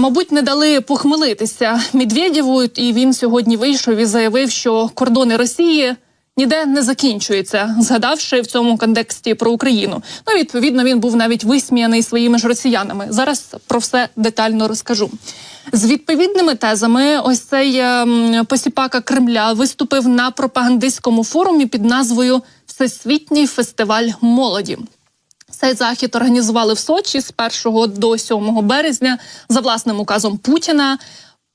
Мабуть, не дали похмелитися Медведєву, і він сьогодні вийшов і заявив, що кордони Росії ніде не закінчуються, згадавши в цьому контексті про Україну. Ну відповідно, він був навіть висміяний своїми ж росіянами. Зараз про все детально розкажу. З відповідними тезами, ось цей ем, посіпака Кремля виступив на пропагандистському форумі під назвою Всесвітній фестиваль молоді. Цей захід організували в Сочі з 1 до 7 березня за власним указом Путіна.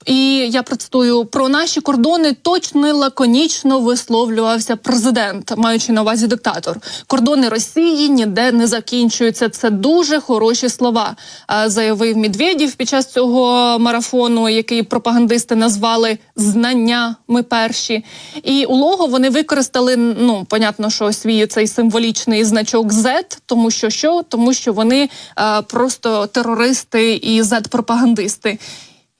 І я процитую про наші кордони точно лаконічно висловлювався президент, маючи на увазі диктатор. Кордони Росії ніде не закінчуються. Це дуже хороші слова, е, заявив Медведєв під час цього марафону, який пропагандисти назвали знання. Ми перші. І у лого вони використали ну понятно, що свій цей символічний значок Z, тому що що? Тому що вони е, просто терористи і Z-пропагандисти.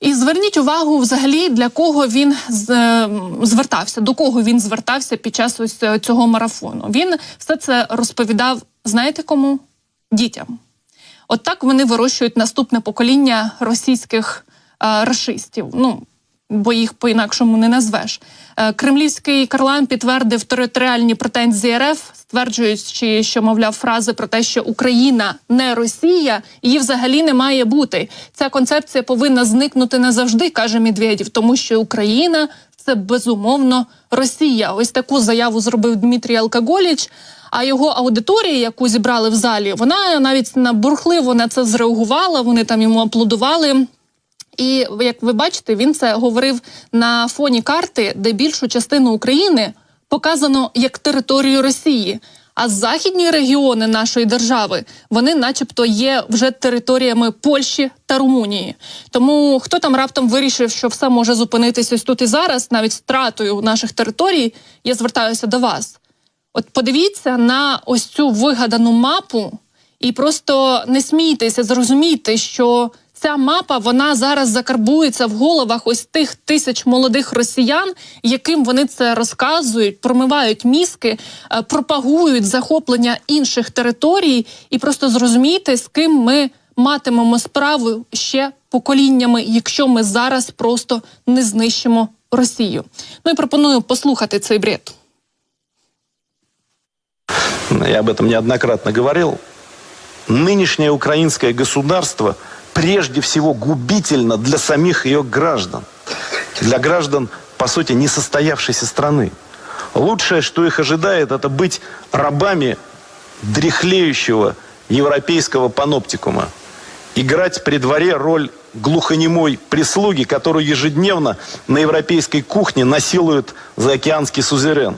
І зверніть увагу, взагалі, для кого він е, звертався, до кого він звертався під час ось е, цього марафону. Він все це розповідав, знаєте кому? Дітям. От так вони вирощують наступне покоління російських е, расистів. Ну, бо їх по-інакшому не назвеш. Е, Кремлівський Карлан підтвердив територіальні претензії РФ, стверджуючи, що мовляв фрази про те, що Україна не Росія, її взагалі не має бути. Ця концепція повинна зникнути назавжди, каже Медведєв, тому що Україна це безумовно Росія. Ось таку заяву зробив Дмитрій Алкоголіч. А його аудиторія, яку зібрали в залі, вона навіть набурхливо на це зреагувала. Вони там йому аплодували. І як ви бачите, він це говорив на фоні карти, де більшу частину України показано як територію Росії. А західні регіони нашої держави вони, начебто, є вже територіями Польщі та Румунії. Тому хто там раптом вирішив, що все може зупинитися ось тут і зараз, навіть втратою наших територій, я звертаюся до вас. От подивіться на ось цю вигадану мапу і просто не смійтеся, зрозумійте, що ця мапа вона зараз закарбується в головах ось тих тисяч молодих росіян, яким вони це розказують, промивають мізки, е, пропагують захоплення інших територій, і просто зрозумійте, з ким ми матимемо справу ще поколіннями, якщо ми зараз просто не знищимо Росію. Ну і пропоную послухати цей бред. я об этом неоднократно говорил, нынешнее украинское государство прежде всего губительно для самих ее граждан. Для граждан, по сути, несостоявшейся страны. Лучшее, что их ожидает, это быть рабами дряхлеющего европейского паноптикума. Играть при дворе роль глухонемой прислуги, которую ежедневно на европейской кухне насилует заокеанский сузерен.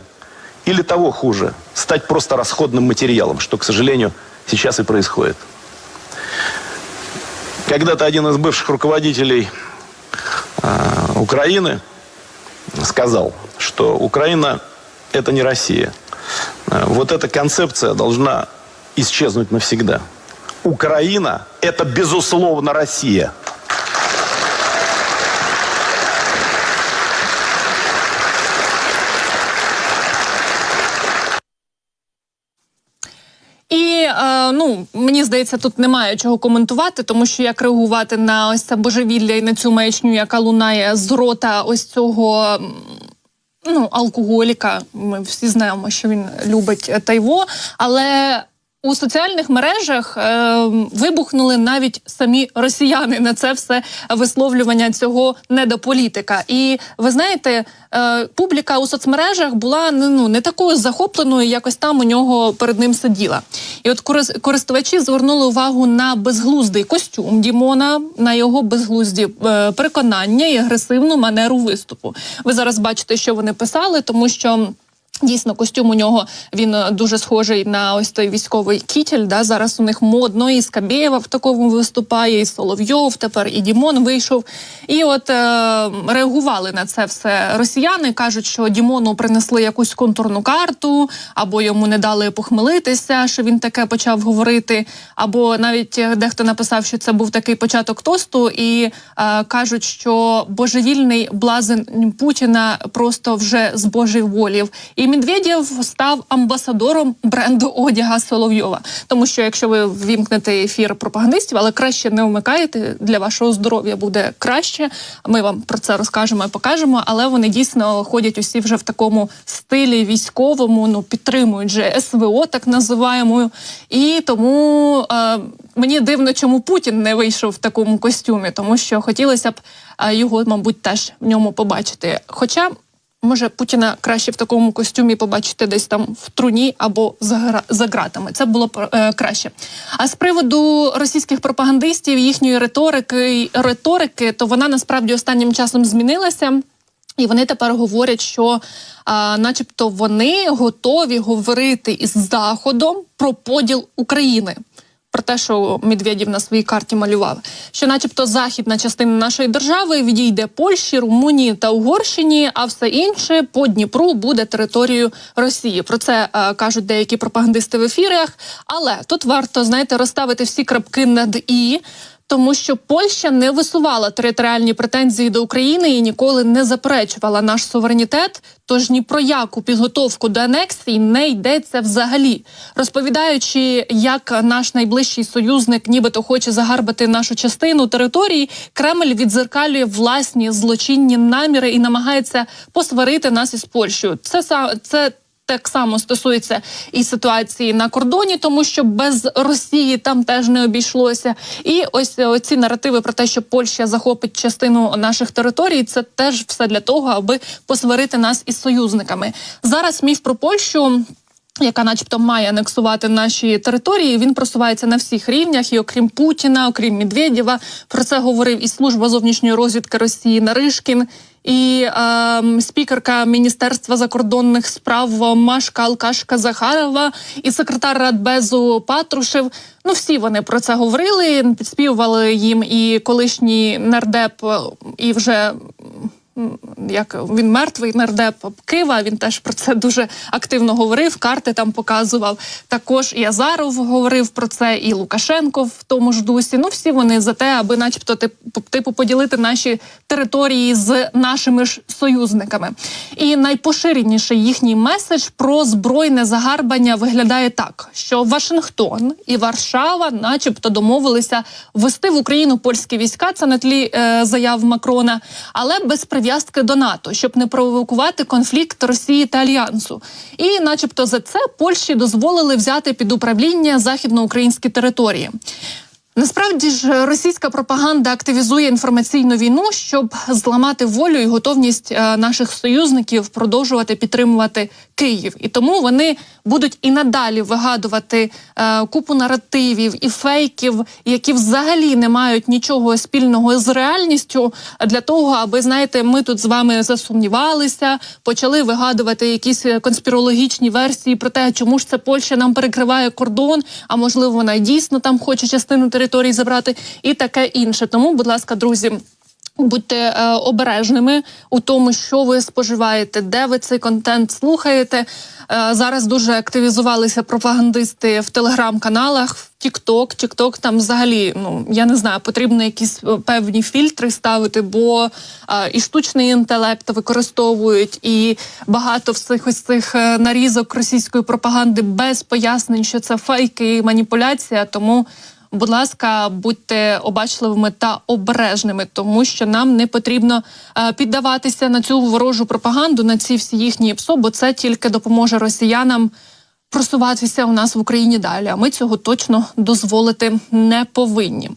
Или того хуже, стать просто расходным материалом, что, к сожалению, сейчас и происходит. Когда-то один из бывших руководителей э, Украины сказал, что Украина это не Россия. Э, Вот эта концепция должна исчезнуть навсегда. Украина это безусловно Россия. Ну мені здається, тут немає чого коментувати, тому що як реагувати на ось це божевілля і на цю маячню, яка лунає з рота ось цього. Ну, алкоголіка, ми всі знаємо, що він любить е, тайво, але у соціальних мережах е, вибухнули навіть самі росіяни на це все висловлювання цього недополітика. І ви знаєте, е, публіка у соцмережах була ну не такою захопленою, якось там у нього перед ним сиділа. І от корис- користувачі звернули увагу на безглуздий костюм Дімона, на його безглузді е, переконання і агресивну манеру виступу. Ви зараз бачите, що вони писали, тому що. Дійсно, костюм у нього він е, дуже схожий на ось той військовий кітель. Да? Зараз у них модно, і Скабєєва в такому виступає, і Соловйов, тепер і Дімон вийшов. І от е, реагували на це все росіяни. кажуть, що Дімону принесли якусь контурну карту, або йому не дали похмелитися, що він таке почав говорити. Або навіть дехто написав, що це був такий початок тосту, і е, кажуть, що божевільний блазен Путіна просто вже з збожеволів. І І Медведєв став амбасадором бренду одяга Соловйова. Тому що якщо ви ввімкнете ефір пропагандистів, але краще не вмикаєте для вашого здоров'я буде краще. Ми вам про це розкажемо і покажемо. Але вони дійсно ходять усі вже в такому стилі військовому. Ну підтримують же СВО, так називаємо. І тому е, мені дивно, чому Путін не вийшов в такому костюмі, тому що хотілося б е, його, мабуть, теж в ньому побачити. Хоча. Може, Путіна краще в такому костюмі побачити десь там в труні або за, гра- за ґратами. Це було б е, краще. А з приводу російських пропагандистів, їхньої риторики, риторики, то вона насправді останнім часом змінилася. І вони тепер говорять, що, а, начебто, вони готові говорити із Заходом про поділ України. Про те, що Медведєв на своїй карті малював, що, начебто, західна частина нашої держави відійде Польщі, Румунії та Угорщині, а все інше по Дніпру буде територією Росії. Про це е, кажуть деякі пропагандисти в ефірах. Але тут варто знаєте розставити всі крапки над і. Тому що Польща не висувала територіальні претензії до України і ніколи не заперечувала наш суверенітет. Тож ні про яку підготовку до анексії не йдеться взагалі, розповідаючи, як наш найближчий союзник, нібито хоче загарбати нашу частину території, Кремль відзеркалює власні злочинні наміри і намагається посварити нас із Польщею. Це це так само стосується і ситуації на кордоні, тому що без Росії там теж не обійшлося. І ось е, ці наративи про те, що Польща захопить частину наших територій, це теж все для того, аби посварити нас із союзниками. Зараз міф про Польщу. Яка, начебто, має анексувати наші території, він просувається на всіх рівнях, і окрім Путіна, окрім Медведєва, про це говорив і служба зовнішньої розвідки Росії Наришкін, і ем, спікерка Міністерства закордонних справ Машка Алкашка Захарова, і секретар Радбезу Патрушев. Ну, всі вони про це говорили. Підспівували їм і колишній нардеп, е, і вже як він мертвий нардеп Кива. Він теж про це дуже активно говорив. Карти там показував. Також і Азаров говорив про це, і Лукашенко в тому ж дусі. Ну всі вони за те, аби, начебто, типу, поділити наші території з нашими ж союзниками. І найпоширеніший їхній меседж про збройне загарбання виглядає так: що Вашингтон і Варшава, начебто, домовилися ввести в Україну польські війська. Це на тлі е, заяв Макрона, але без прив'язки до НАТО, щоб не провокувати конфлікт Росії та альянсу. І, начебто, за це Польщі дозволили взяти під управління західноукраїнські території. Насправді ж російська пропаганда активізує інформаційну війну, щоб зламати волю і готовність е, наших союзників продовжувати підтримувати Київ. І тому вони будуть і надалі вигадувати е, купу наративів і фейків, які взагалі не мають нічого спільного з реальністю, для того, аби знаєте, ми тут з вами засумнівалися, почали вигадувати якісь е, конспірологічні версії про те, чому ж це Польща нам перекриває кордон, а можливо, вона дійсно там хоче частину території забрати, і таке інше. Тому, будь ласка, друзі. Будьте е, обережними у тому, що ви споживаєте, де ви цей контент слухаєте. Е, зараз дуже активізувалися пропагандисти в телеграм-каналах, в Тікток. Тікток там взагалі, ну я не знаю, потрібно якісь е, певні фільтри ставити, бо е, і штучний інтелект використовують, і багато всіх ось цих е, нарізок російської пропаганди без пояснень, що це фейки і маніпуляція. Тому Будь ласка, будьте обачливими та обережними, тому що нам не потрібно е, піддаватися на цю ворожу пропаганду, на ці всі їхні ПСО, бо це тільки допоможе росіянам просуватися у нас в Україні далі. А ми цього точно дозволити не повинні.